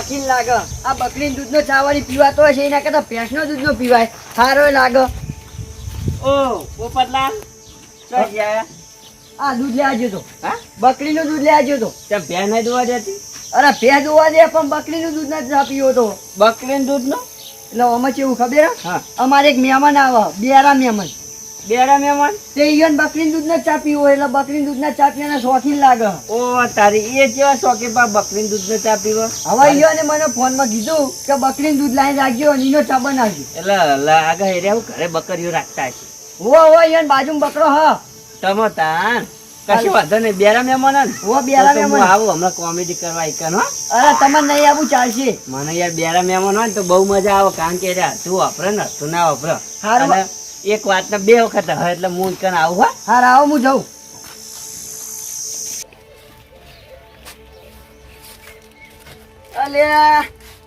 શોખીન લાગે. આ બકરી દૂધનો ચાવાળી પીવાતો હશે એના કરતા ભેંસ નો દૂધ નો પીવાય. સારો લાગે. ઓ પોપટલાલ આ દૂધ લેવા ગયો તો. હા? બકરીનું દૂધ લેવા ગયો તો. ત્યાં ભેંસ નહીં દોવા દેતી? અરે ભેંસ દોવા દે પણ બકરી નું દૂધ નથી પીવો તો દૂધ નો એટલે અમે કેવું ખબર? હા. અમારે એક મહેમાન આવે બેરા મહેમાન. બેરા મહેમાન? તે ઈવન બકરીનું દૂધ નથી ચા પીવો એટલે બકરીનું દૂધના ચા પીવાના શોખીન લાગે. ઓ તારી એ કેવા શોખીન પા બકરીનું દૂધનો ચા પીવો? હવે ઈવને મને ફોનમાં કીધું કે બકરીનું દૂધ લાવીને રાખજો અને ચા બનાવજો. એટલે લાગે હેરે આવું ઘરે બકરીઓ રાખતા હશે. હો હો ઈવન બાજુમાં બકરો હા. તમો તાન કશું વાંધો નહીં બેરા મહેમાન હે બેરા મહેમાન. આવું હમણાં કોમેડી કરવા એકન હો. અરે તમારે નહીં આવું ચાલશે. મને યાર બેરા મહેમાન હોય ને તો બહુ મજા આવે કારણ કે તું વાપરે ને તું ના વાપરે. હારું. એક વાત ને બે વખત હોય એટલે હું કન આવું, હા. હાર આવો, હું જાઉં.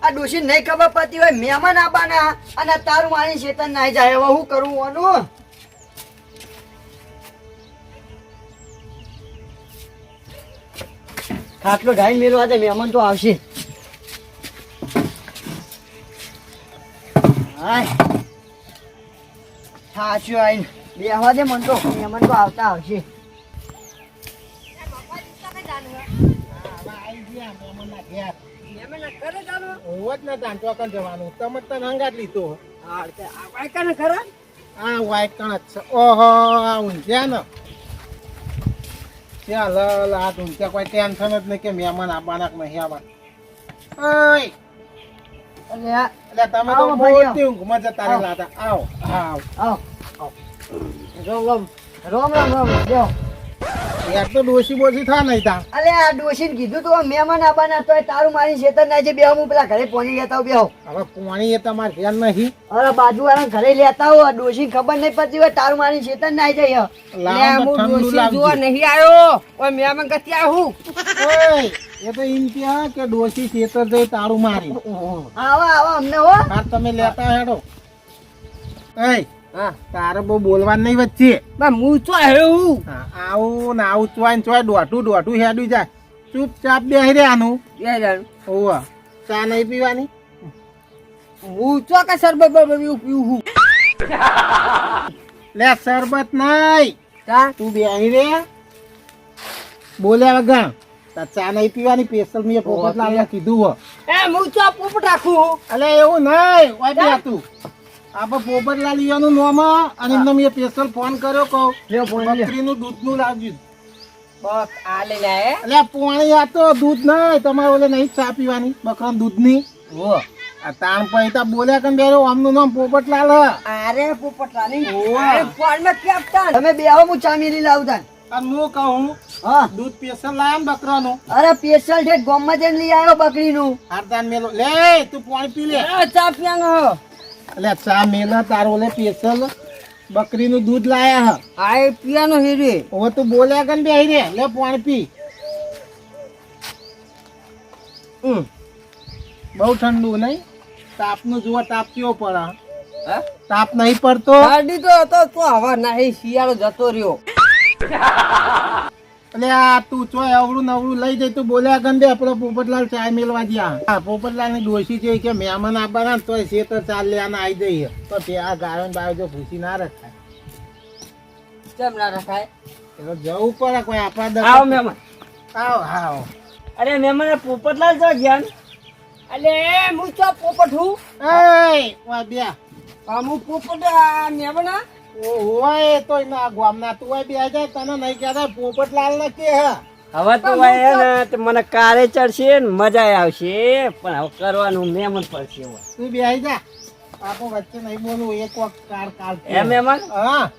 આ ડોશી નહીં ખબર પડતી હોય, મહેમાન આવવાના અને તારું મારી શેતન નાઈ જાય, હવે હું કરું ઓનું? ખાટલો ઢાઈ મેળવા દે મહેમાન તો આવશે. હાય. સાચું આવીને બેહવા દે મન તો મહેમાન તો આવતા આવશે. ચાલ આ આ કોઈ ટેન્શન જ નહીં કે મહેમાન આવવાના કે નહીં આવવાના. એટલે તમે તો આવો ઊંઘમાં જતા રહેલા હતા આવો. આવો. આવો. રોમ રોમ રોમ રોમ રોમ. બેહો યાર તો ડોસી બોસી થા નહીં તા. અલે આ ડોશીને કીધું તું મહેમાન આવવાના તોય તારું મારી શેતન ના છે બે હું પેલા ઘરે પહોંચી લેતા આવું હવે પોણી એ તમારે ધ્યાન નહીં. અરે બાજુ વાળા ઘરે લેતા હો ડોશી ખબર નહીં પડતી હોય તારું મારી ચેતન ના જાય. ઠંડુ લાવજો નહીં આવ્યો. ઓય મહેમાન કતી આવું. ઓય. એ તો એમ કે કે ડોસી ખેતર જઈ તાળું મારી. આવો આવો અમને હો. હા તમે લેતા હેડો. એય હા. તારે બહુ બોલવાનું નહીં વચ્ચે. બા હું આવ્યો આવું. ને આવું ચોય ને ચોય દોઢું દોઢું હેડું જાય. ચૂપચાપ બેહી રહેવાનું. ઓવા ચા નહીં પીવાની? હું કે સરબત બરબત પીવું હું. લે શરબત નહીં. કા તું બેહી રે. બોલ્યા વગર. ચા નહીં પીવાની સ્પેશિયલ મેં પોપટલાલને કીધું હો એ હું તો પોપટ રાખું અલે એવું નહીં ઓય બે તું. આપણે પોપટલાલ ઈયાનું નોમ અને એમને મેં ફોન કર્યો કહું. લ્યો ફોન બકરીનું દૂધનું લાવજો બસ આ લઈને આયે એટલે પાણી આ તો દૂધ નહીં તમારે ઓલે નહીં ચા પીવાની બકરાનું દૂધની. ઓ. આ તાણ પૈતા બોલ્યા કન બેરો આમનું નામ પોપટલાલ અરે પોપટલાલ. અરે ફોનમાં કેપ્ટન તમે બેહો હું ચા મેલી લાવતા અને હું કહું હા. દૂધ સ્પેશિયલ લાયા ને બકરાનું. અરે સ્પેશિયલ છે ગોમમાં જઈને લઈ આવ્યો બકરીનું. હારદાન મેલો. લે તું પાણી પી લે. ચા પીવાનો એટલે ચા મેલા તારો ઓલે સ્પેશિયલ બકરીનું દૂધ લાયા હ. આ પીવાનો હેરે. હવે તું બોલ્યા કન બેહી રે. લે પાણી પી. બહુ ઠંડુ નહીં. તાપનું જુઓ તાપ કેવો પડે. હા? તાપ નહીં પડતો. ગાડી તો હતો તો હવે નહીં શિયાળો જતો રહ્યો. એટલે આ તું ચોય અવળું નવળું લઈ જઈ તું બોલ્યા ગંદે દે પોપટલાલ ચા મેળવા જ્યાં. હા પોપટલાલ ને ડોસી છે કે મહેમાન આવવાના તો તોય શેતર ચાલ લેવાના આવી જઈએ. તો તે આ ગાયો ને બાયો જો ભૂસી ના રખાય. કેમ ના રખાય? એટલે જવું પડે કોઈ આપણા આવો મહેમાન. આવો આવો. અરે મહેમાન પોપટલાલ જો ગયા અલે હું તો પોપટ હું? એ વા બે હું પોપટ મહેમાન ઓ હોય તો ના ગામના તું હોય બે જાય તને નહીં કહેતા પોપટલાલ ને કે હે. હવે તો ભાઈ ને મને કારે ચડશે ને મજા આવશે. પણ હવે કરવાનું મહેમાન પડશે તું બે જા. આપો વચ્ચે નહીં બોલું એક વખત કાર કાર એમ મહેમાન હા.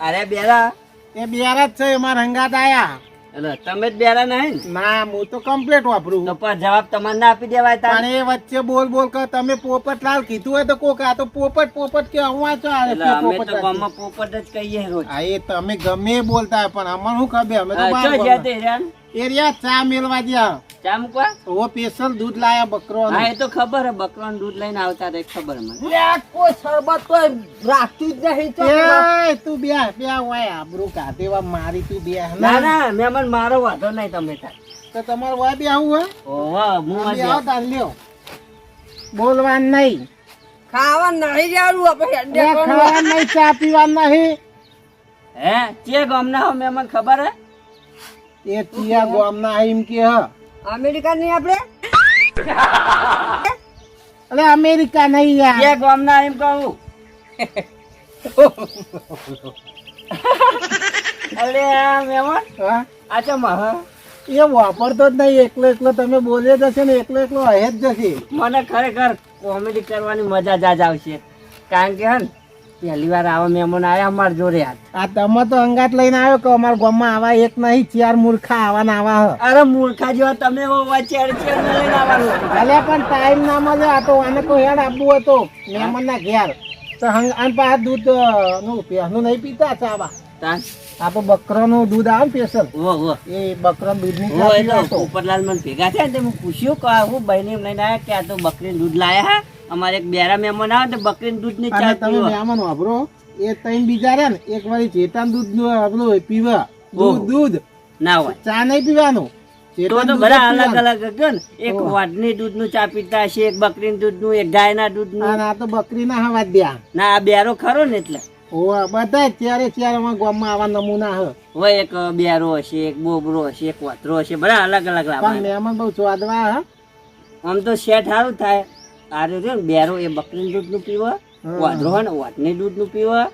અરે બેરા. તે બિયાર જ છે અમારા હંગાત આયા. એટલે તમે જ બેરા નહીં ના? હું તો કમ્પ્લીટ વાપરું તો પણ જવાબ તમારે ના આપી દેવાય તાર. એ વચ્ચે બોલ બોલ કર તમે પોપટલાલ કીધું હોય તો કોક આ તો પોપટ પોપટ કે હું વાંચો આ અમે તો ગામમાં પોપટ જ કહીએ રોજ. આ એ તમે ગમે બોલતા પણ અમને શું ખબર? અમે તો એરિયા ચા મેળવા જ્યાં ચા મૂકવા? ઓ સ્પેશિયલ દૂધ લાયા બકરો હા એ તો ખબર હે બકરો દૂધ લઈને આવતા રે ખબર મને. કોઈ શરબત તો રાખતી જ નહીં તો એ તું બે બે હોય આબરૂ કાઢેવા મારી તું બે ના? ના મહેમાન મારો વાંધો નહીં તમે તાર. તો તમારે હોય બે આવું હે. ઓહો હું બે વાંધો. તાર લ્યો. બોલવાન નહીં. ખાવા નહીં જવાનું આપણે હેડે કરવાનું. નહીં ચા પીવાનું નહીં. હે કે ગમના હો મહેમાન ખબર હે? એ ચિયા ગામના એમ કે હ. અમેરિકા નહીં આપણે? અરે અમેરિકા નહીં યાર. ચે ગામના આઈમ કહું. અરે હા? આ તો મહ. એ વાપરતો જ નહીં એકલો એકલો તમે બોલે જશે ને એકલો એકલો હે જ જશે. મને ખરેખર કોમેડી કરવાની મજા જ આવશે. કારણ કે હે ને પહેલી વાર આવા મહેમાન આવ્યા અમાર જોડે આ તમે તો અંગાત લઈને આવ્યો કે અમારા ગામમાં આવા એક નહીં ચાર મૂર્ખા આવાના આવા અરે મૂર્ખા જેવા તમે ચાર ચેડ લઈને આવવાનું. ભલે પણ ટાઈમ ના મળે આ તો આને તો હેડ આપવું હતો મહેમાન ના ઘેર. તો હંગ આન પા દૂધનું પેહનું નહીં પીતા ચાવા આ તો બકરાનું દૂધ આવે ને સ્પેશિયલ ઓ ઓ એ બકરો દૂધની. પોપટલાલ મને ભેગા થયા ને હું પૂછ્યું કે હું બહેને લઈને આવ્યા કે આ તો બકરી દૂધ લાયા હા? અમારે એક બેરા મહેમાન આવે તો બકરીનું દૂધની ચા તમે મહેમાન વાપરો એ ત્રણ બીજા રહ્યા ને એક વાર જેટાન દૂધનું આપણું પીવા. દૂધ દૂધ. ના હોય. ચા નહીં પીવાનું. તો તો બધા અલગ અલગ ને. એક વાટની દૂધનું ચા પીતા હશે એક બકરીનું દૂધનું એક ગાયના દૂધનું. અને આ તો બકરી ના હવા દ્યા ના આ બેરો ખરો ને એટલે. હોવા બધા ત્યારે ત્યારે અમારા ગામમાં આવા નમૂના હ. હોય એક બેરો હશે એક બોબરો હશે એક વાતરો હશે બધા અલગ અલગ લાવવા મહેમાન બહુ સ્વાદવા હ. આમ તો શેઠ સારું થાય. આ રહ્યો ને બેરો એ બકરીનું દૂધનું પીવા. હોય ને વાટની દૂધનું પીવે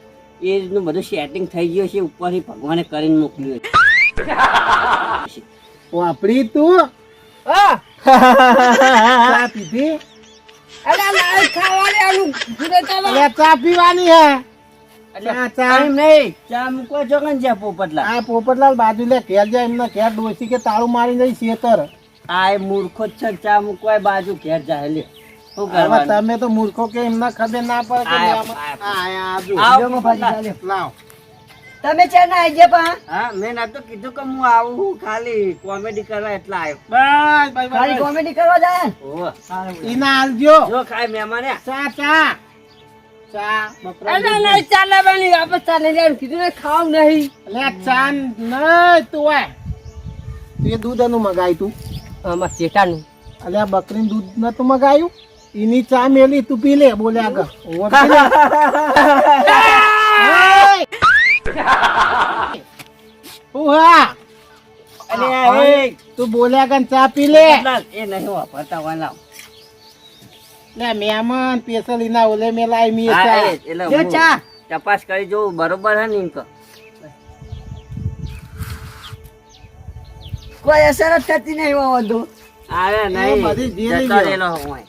એ રીતનું બધું સેટિંગ થઈ ગયું છે ઉપરથી ભગવાને કરીને મોકલ્યું છે. વાપરી તું? ચા પીધી? અરે નહીં ખાવા લેવાનું ઘરે ચાલો ચા પીવાની હે? એટલે ચા, ચા. નહીં. ચા મૂકવા જો ને પોપટલા આ પોપટલાલ બાજુ લે ઘેર જાય એમને ઘેર ડોસી કે તાળું મારી જાય શેતર. આ એ મૂર્ખો જ છે ચા મૂકવા બાજુ ઘેર જાય લે. તમે તો મૂર્ખો કે એમના ખબર ના પડે તમે ચાર ના આવી પા? હા મેં ના તો કીધું કે હું આવું ખાલી કોમેડી કરવા એટલા આવ્યો બસ ખાલી કોમેડી કરવા જાય ઓહો. ઈના આલજો જો ખાય મહેમાન. ચા ચા. ચા બકરા નહીં ચાલે બની આપણે ચાલે લેવાનું. કીધું ને ખાવ નહીં. લે ચા નહીં તું આ. તું એ દૂધ એનું મગાય તું. આમાં ચેટાનું અલ્યા આ બકરીનું દૂધ નતું મગાયું? એની ચા મેલી તું પી લે બોલ્યા આગળ! ઉહા! અરે તું બોલ્યા આગળ ચા પી લે એ નહીં વાપરતા લાવ. લે મહેમાન પેસલ ઈના ઓલે મેલાય મી ચા જ. એટલે જો ચા તપાસ કરી જોઉં બરોબર હે ને એમ કહો. કોઈ અસર જ થતી નહીં હોવા બધું અરે નહીં બધી જેલી ગયો. હોય.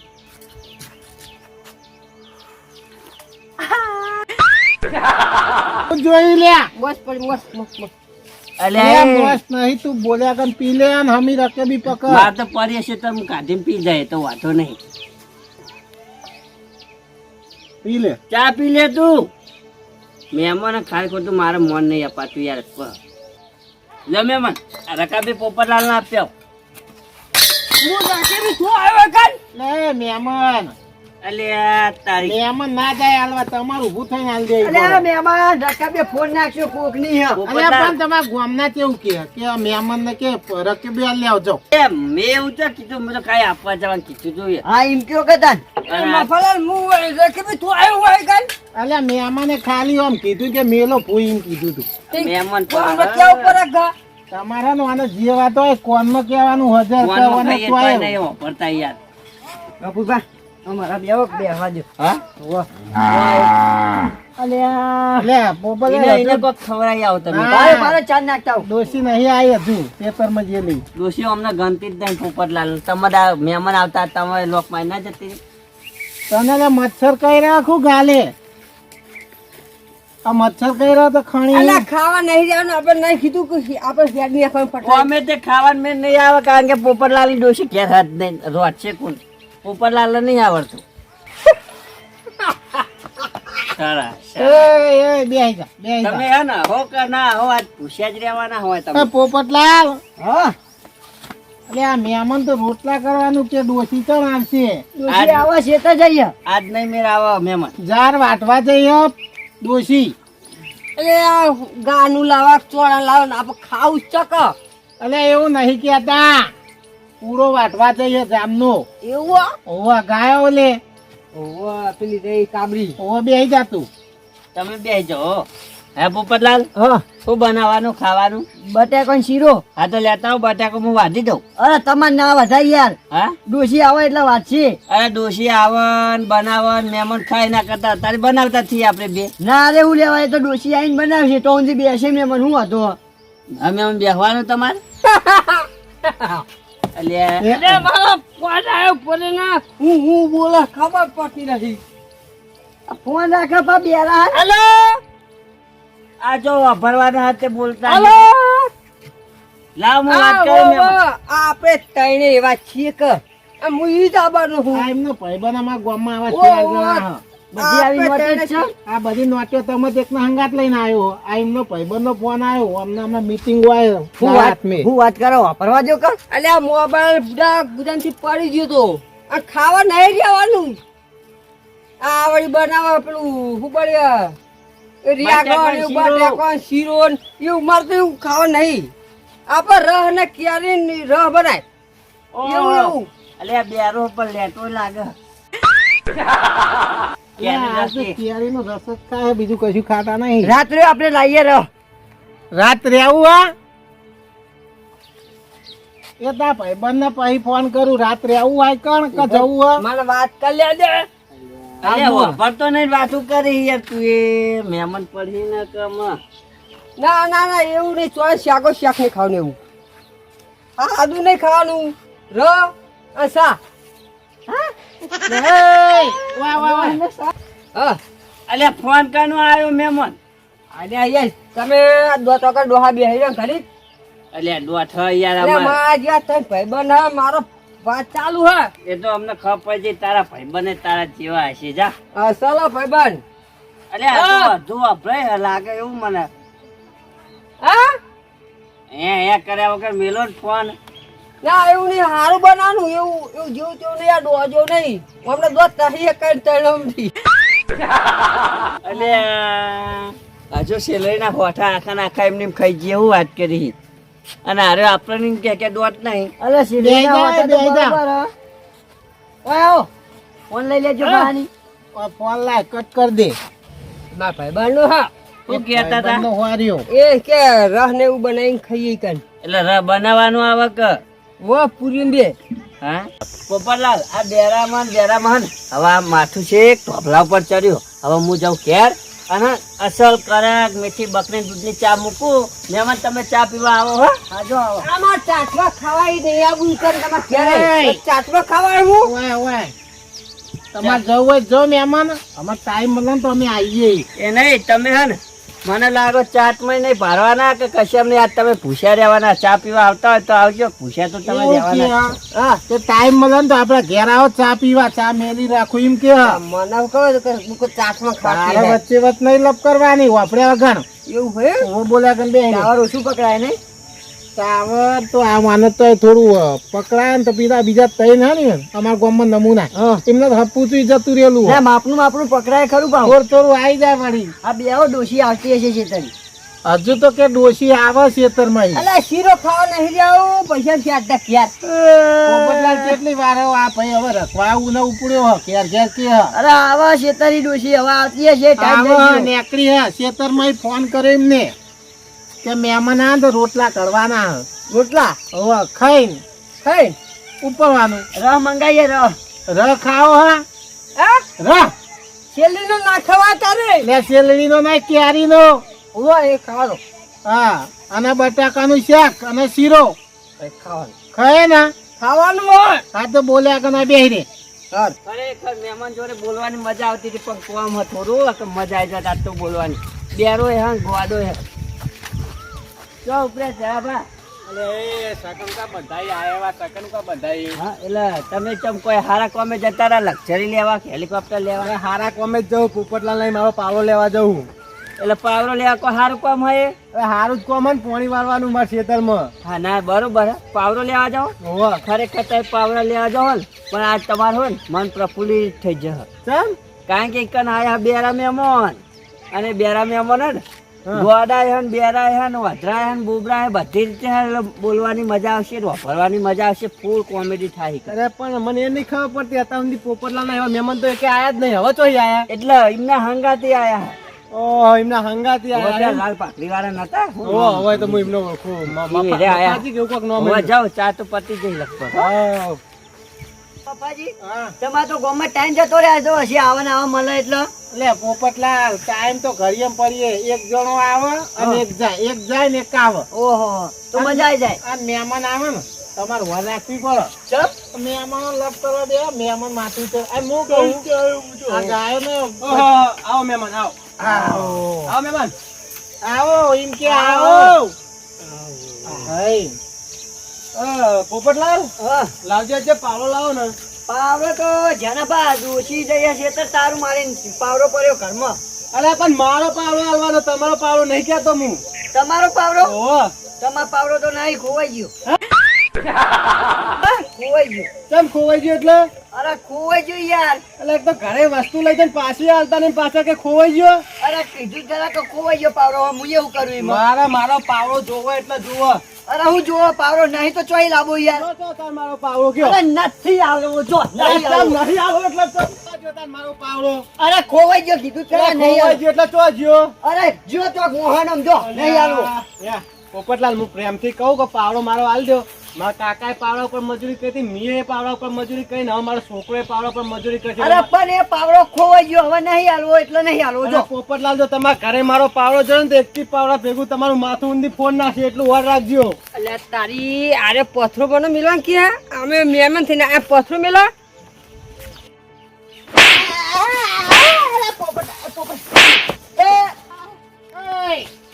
જોઈ લે. મસ્ત પડી મસ્ત મસ્ત મસ્ત. અલે. લે નહીં તું બોલે આગળ પી લે અને હમી રકે બી પકડ. માર પડી હશે તો કાઢીને પી જાય તો વાંધો નહીં. પી લે. ચા પી લે તું. મહેમાન ખાલી ખોટું મારે મન નહીં અપાતું યાર. લે મહેમાન રકાબી પોપટલાલ ના આપ્યો. હું રાખી દઉં, તું આવ્યો કાન લે મહેમાન. મહેમાન ના જાય હાલવા તમારું ઊભું થઈને હાલ દે અરે આ મહેમાન રકાબે ફોન નાખ્યો કોકની અરે પોપટલાલ પણ તમારા ગામના કેવું કે કે આ મહેમાન ને કે રકે બી હાલ આવજો. એ મેં એવું તો કીધું મેં તો કાંઈ આપવા જવાનું કીધું જોઈએ હા એમ કયો કદાન મફલાલ હું રાખી દઉં, તું આવ્યો હોય કાન અલ્યા મહેમાને ખાલી આમ કીધું કે મેલો ફૂઈ કીધું તું. મહેમાન કોણ તમારા નું આને જે વાત હોય કોનમાં કેવાનું હજાર વાપરતા યાર. બાપુભા અમારા બે હા? લે એને આવો તમે. હા. મારે મારે ચાર નાખતા આવું. નહીં આવી હજુ પેપરમાં જે લઈ. ડોશીઓ અમને ગણતી જ નહીં પોપટલાલ તમારા મહેમાન આવતા તમે લોકમાં ના જતી. તને મચ્છર કઈ રાખું ગાલે? આ મચ્છર કઈ રહ્યો તો ખણી. અલા ખાવા નહીં જવાનું આપણે નહીં કીધું કે આપણે ની અમે તે ખાવાનું મેં નહીં આવે કારણ કે પોપટલાલની ડોશી ઘેર હાથ નહીં રોટ છે કોણ? પોપટલાલ નહીં આવડતું. સરસ એ એ બે જા બે તમે જા. હે ને હો કે ના હો આજ પૂછ્યા હોય એ તમે પોપટલાલ મહેમાન તો રોટલા કરવાનું કે ડોસી તો આવશે ડોશી આવા છે તો જઈએ. આજ નહીં મેર આવો મહેમાન. જાર વાટવા જઈએ ડોસી. ગાનું લાવા ચોળા લાવો ને આપણે ખાવું ચક એટલે એવું નહીં કેતા પૂરો વાટવા જઈએ જામનો એવું? ઓવા ગાયો લે. ઓવા, પેલી રહી કાબરી. ઓવા બે જાતું તમે બે જાઓ હે પોપટલાલ હા. શું બનાવવાનું ખાવાનું? બટાકો શીરો. હા તો લેતા આવો બટાકો હું વાધી દઉં. અરે તમારે ના વધારે યાર. હા? ડોશી આવે એટલે છે અરે ડોશી આવન બનાવન મહેમાન ખાઈ ના કરતા. તારે બનાવતા છીએ આપણે બે. ના અરે હું લેવાય તો ડોશી આવીને બનાવશે. તો હું બેસે મેં હું શું હતો અમે બેસવાનું તમારે? અલ્યા અરે ફોન આવ્યો ફોને ના હું હું બોલે ખબર પડતી નથી. આ ફોન રાખે પા બેરા હલો? આ જો વાભરવાના હાથે બોલતા હલો? લાવ હું વાત કરું ઓ, મહેમાન. ઓ, આ આપણે ત્રણે એવા છીએ કે. આ હું ઈ જ આવવાનો છું. આ એમનો ભાઈબંધ અમારા ગામમાં આવા હે. બધી આવી નોટિસ છે? આ બધી નોટીઓ તમે એકનો હંગાત લઈને આવ્યો. આ એમનો ભાઈબંધનો ફોન આવ્યો. અમને હમણાં મીટિંગ હોય હું વાત? હું વાત કરો? વાપરવા જો કર? અલ્યા મોબાઈલ બધા ગુદામથી પડી ગયો તો. આ ખાવા નહીં રહેવાનું આ વળી બનાવો પેલું હું પડ્યા રિયાગણ શીરો. બટાકા શીરો એવું મારે તો એવું ખાવા નહીં. આપણે રહ ને ક્યારે રહ બનાય? એવું એવું. અલ્યા બેરો પર લેટો લાગે. બીજું કશું ખાતા નહીં. રાત્રે આપણે લાવીએ રહો. રાત્રે આવું હા? એ તા ભાઈ બંને પછી ફોન કરું રાત્રે આવું હોય કણ કે જવું મને વાત કરી નહીં વાતું કરી યાર તું એ મહેમાન પડી ને કમ ના ના ના એવું નહીં ચોય શાકો શાક નહીં ખાવાનું એવું. હા આદુ નહીં ખાવાનું. ર સા અલ્યા ફોન કરનો આવ્યો મેમન? અલે આયા તમે દો ટકા ડોહા બેહી રહ્યા ઘડી અલ્યા દોઠ યાર અમાર. માં જ્યાં તઈ ભાઈબંધ હા મારો વાત ચાલુ હે. એ તો અમને ખબર પડી છે તારા ભાઈ બને તારા જેવા હશે જા. ચાલો ભાઈબંધ. અલ્યા આ. તો બધું વાપરે લાગે એવું મને. હા? એ એ કર્યા વગર મેલો ફોન. ના એવું નહીં સારું બનાવવાનું એવું એવું જેવું તેવું નહીં આ ડોજો નહીં. અમને દો તહી કઈ તળમથી અલ્યા હજુ સેલરીના હોઠા આખા આખા એમને ખાઈ જઈએ એવું વાત કરી. અને અરે આપણને કે કે દોટ નહીં. અરે સીધી બેહી જા, ના હોતા તો બેહી જા. બરોબર હે. ઓય આવો. ફોન લઈ લેજો બહાની ફોન લાય કટ કર દે. ના ભાઈ બાનો હા. શું કહેતા હતા? એ કે રહ ને એવું બનાવીને ખાઈએ કન એટલે રહ બનાવવાનું આવે કે વો પૂરી બે. હા? પોપરલાલ આ ડેરામાં ને ડેરામાં હવે આ માથું છે ટોપલા ઉપર ચડ્યો. હવે હું જાઉં ઘેર અને અસલ કરક મીઠી બકરી દૂધની ચા મૂકું. મહેમાન તમે ચા પીવા આવો હો. આજો આવો. આમાં ચાટવા ખવાય નહીં આવું કર તમે એય. ચાટવા ખવાય હું? ઓય ઓય. તમારે જવું હોય જો મહેમાન અમારે ટાઈમ મળે તો અમે આવીએ. એ નહીં તમે હે ને મને લાગો ચાટમાં નહીં ભરવાના કે કશ્યમ નહીં આજ તમે ભૂસ્યા રહેવાના? ચા પીવા આવતા હોય તો આવજો. ભૂસ્યા તો તમે રહેવાના. હા? હા તે ટાઈમ મળે ને તો આપણે ઘેર આવો ચા પીવા ચા મેલી રાખું એમ કે. મને કહો કે ચાટમાં ખાવા વચ્ચે વચ્ચે નહીં લપ કરવાની વાપરે વગર એવું હોય? હું બોલ્યા કે બે ઓછું પકડાય નહીં? ટાવર તો આ માને તો થોડું પકડાય ને તો બીજા બીજા તઈ ને ને. અમારા ગામમાં નમૂના. એમને તો જતું રહેલું. માપનું માપનું પકડાય ખરું પણ થોડું થોડું આવી જાય વળી. આ બે ડોશી આવતી હશે ચેતન હજુ તો કે ડોશી આવે ખેતરમાં અલા શીરો ખાવા નહીં જાવ પૈસા ચાટતા ક્યાર પોપટલાલ કેટલી વાર આ ભાઈ હવે રખવા આવું ને ઉપડ્યો હ ઘેર ઘેર કે. અરે આવા છેતરી ડોશી હવે આવતી હશે નેકડી હે ખેતરમાં ફોન કર્યો એમને. કે મહેમાન આ તો રોટલા કરવાના રોટલા? હવે ખાઈને હે ઉપરવાનું. રહ મંગાઈએ રહ. ર ખાઓ હા? હા? ર છેલ્લી નો ના ખવા તારે? લે શેલડી નો ના કેરી નો ઉવો એ ખાવાનો. હા અને બટાકાનું શાક અને શીરો. ખાવાનું. ખાય ને? ખાવાનું હોય. હા તો બોલ્યા કે ના બેહી રે ખરેખર મહેમાન જોડે બોલવાની મજા આવતી હતી પણ કોમ થોડું રો મજા આવી જતા તો બોલવાની. બેરો હા ગોડો હે. જો ઉપરે જરા બા. હા એટલે તમે ચમ કોઈ હારા કોમે જતા રહ્યા? લક્ઝરી લેવા કે હેલિકોપ્ટર લેવા? હારા કોમે જ જવું પોપટલાલ લઈ મારો લેવા જવું એટલે પાવરો લેવા કોઈ હારું કોમ હોય હારું જ કોમન પોણી વારવાનું મારા ખેતરમાં. હા ના બરોબર. પાવરો લેવા જાઓ? હોવા. ખરેખર તમે પાવરો લેવા જાઓ ને પણ આજ તમારું હોય ને મન પ્રફુલ્લિત થઈ જશે. ચમ? કારણ કે કન આયા બેરા મહેમાન અને બેરા મહેમાન ને હા. દોડાય હે બેરાય હન વધરાય હન બોબરાય બધી રીતે બોલવાની મજા આવશે વાપરવાની મજા આવશે ફૂલ કોમેડી થાય અરે પણ મને એ નહીં ખબર પડતી હતા સુધી પોપટલાલ ના એવા મહેમાન તો એકે આયા જ નહીં હવે તો આયા. એટલે એમના હંગાતી આયા ઓહ એમના હંગાતી આયા લાલ પાકડી વાળા નતા ઓ હવે તો હું એમને ઓળખું આયા. જાઓ ચા તો પતી જઈ લગભગ. હા. પપ્પાજી હા. તમારે તો ગામમાં ટાઈમ જતો રહ્યા તો આવા ને આવા મળે એટલે. એટલે પોપટલાલ ટાઈમ તો ઘડીએ પડીએ. એક જણો આવે અને એક જાય. એક જાય ને એક આવે. ઓહો તો મજા આવી જાય. આ મહેમાન આવે ને તમારે વર રાખવી પડે મહેમાનો લપ કરવા દે મહેમાન માથું તો આ હું કહું? આ ગાયો ને આવો મહેમાન આવો. આવો. આવો મહેમાન. આવો એમ કે આવો. હાય અ, પોપટલાલ લાવજો જે પાવડો લાવો ને. પાવડો તો જેના બા દોશી જઈએ છે તો તારું મારી પાવડો પડ્યો ઘરમાં. અરે પણ મારો પાવડો આલવાનો તમારો પાવડો નહીં કહેતો હું. તમારો પાવડો? તમારો પાવડો તો નહીં ખોવાઈ ગયો. ખોવાઈ ગયો. કેમ ખોવાઈ ગયો એટલે? અરે ખોવાઈ ગયો યાર. એટલે એક તો ઘરે વસ્તુ લઈ જઈને પાછી આવતા ને પાછા કે ખોવાઈ ગયો? અરે કીધું જરા કે ખોવાઈ ગયો પાવડો. હું એવું કરું મારા મારો પાવડો જોવો એટલે જુઓ. અરે હું જોવો પાવડો નહીં તો ચોઈ લાવો યાર. મારો પાવરો કયો? અરે નથી આવ્યો જો નહીં આવ્યો. એટલે તો મારો પાવડો. અરે ખોવાઈ ગયો કીધું પેલા નહીં આવ્યો ગયો એટલે તો જ્યો અરે જો તો મોહનમ જો નહીં આવ્યો પોપટલાલ હું પ્રેમથી કહું કે પાવડો મારો આલ દો મારા કાકાએ પાવડા ઉપર મજૂરી કરી હતી મેં પાવડા ઉપર મજૂરી કરી ને હવે મારો છોકરો પાવડા ઉપર મજૂરી કરી અરે પણ એ પાવડો ખોવાઈ ગયો હવે નહીં હાલવો એટલે નહીં હાલવો જો જો પોપટલાલ જો તમારા ઘરે મારો પાવડો જોયો ને એકથી પાવડા ભેગું તમારું માથું ઊંધી ફોન નાખી એટલું વાર રાખજો એટલે તારી આરે પથરો બનો મિલવા કે અમે મહેમાન થઈને આ પથરો મિલા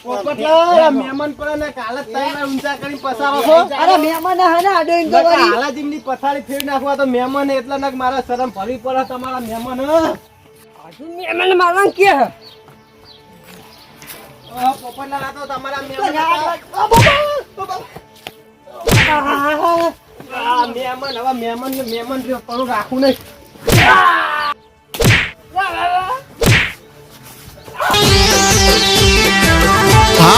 મહેમાન પર ને કાલે તઈને ઊંચા કરીને પસારો છો અરે મહેમાન હે ને આડો ઈંડો કરી. હાલા જીમની પથારી ફેરવી નાખવા તો મહેમાન એટલા નક મારા શરમ ભરવી પડે તમારા મહેમાન હજુ મહેમાન મારવા કે આ પોપટલાલ આ તો તમારા મહેમાન ના- મહેમાન હવે મહેમાન મહેમાન પણ રાખું નહીં.